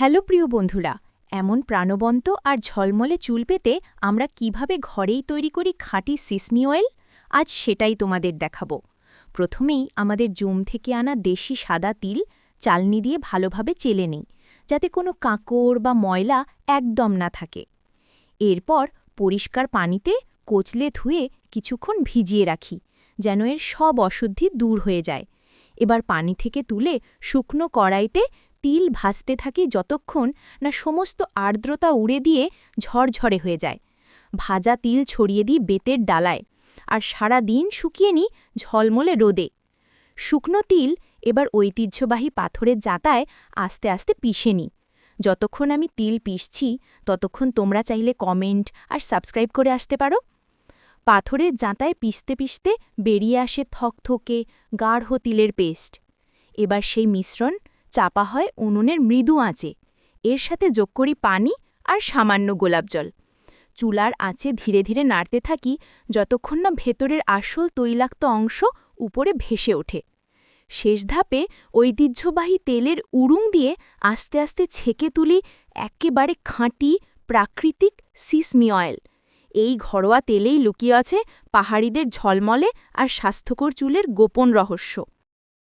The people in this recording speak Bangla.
হ্যালো প্রিয় বন্ধুরা, এমন প্রাণবন্ত আর ঝলমলে চুল পেতে আমরা কীভাবে ঘরেই তৈরি করি খাঁটি সিসমি অয়েল? আজ সেটাই তোমাদের দেখাবো। প্রথমেই আমাদের জুম থেকে আনা দেশি সাদা তিল চালনি দিয়ে ভালোভাবে চেলে নেই, যাতে কোনো কাঁকড় বা ময়লা একদম না থাকে। এরপর পরিষ্কার পানিতে কোচলে ধুয়ে কিছুক্ষণ ভিজিয়ে রাখি, যেন এর সব অশুদ্ধি দূর হয়ে যায়। এবার পানি থেকে তুলে শুকনো কড়াইতে তিল ভাসতে থাকি যতক্ষণ না সমস্ত আর্দ্রতা উড়ে দিয়ে ঝরঝরে হয়ে যায়। ভাজা তিল ছড়িয়ে দিই বেতের ডালায় আর সারা দিন শুকিয়ে নিই ঝলমলে রোদে। শুকনো তিল এবার ঐতিহ্যবাহী পাথরের জাতায় আস্তে আস্তে পিষে নিই। যতক্ষণ আমি তিল পিষছি, ততক্ষণ তোমরা চাইলে কমেন্ট আর সাবস্ক্রাইব করে আসতে পারো। পাথরের জাঁতায় পিষতে পিষতে বেরিয়ে আসে থকথকে, গাঢ় তিলের পেস্ট। এবার সেই মিশ্রণ চাপা হয় উনুনের মৃদু আঁচে। এর সাথে যোগ করি পানি আর সামান্য গোলাপ জল। চুলার আঁচে ধীরে ধীরে নাড়তে থাকি যতক্ষণ না ভেতরের আসল তৈলাক্ত অংশ উপরে ভেসে ওঠে। শেষ ধাপে ঐতিহ্যবাহী তেলের উড়ুং দিয়ে আস্তে আস্তে ছেকে তুলি একেবারে খাঁটি প্রাকৃতিক সিসমি অয়েল। এই ঘরোয়া তেলেই লুকিয়ে আছে পাহাড়িদের ঝলমলে আর স্বাস্থ্যকর চুলের গোপন রহস্য।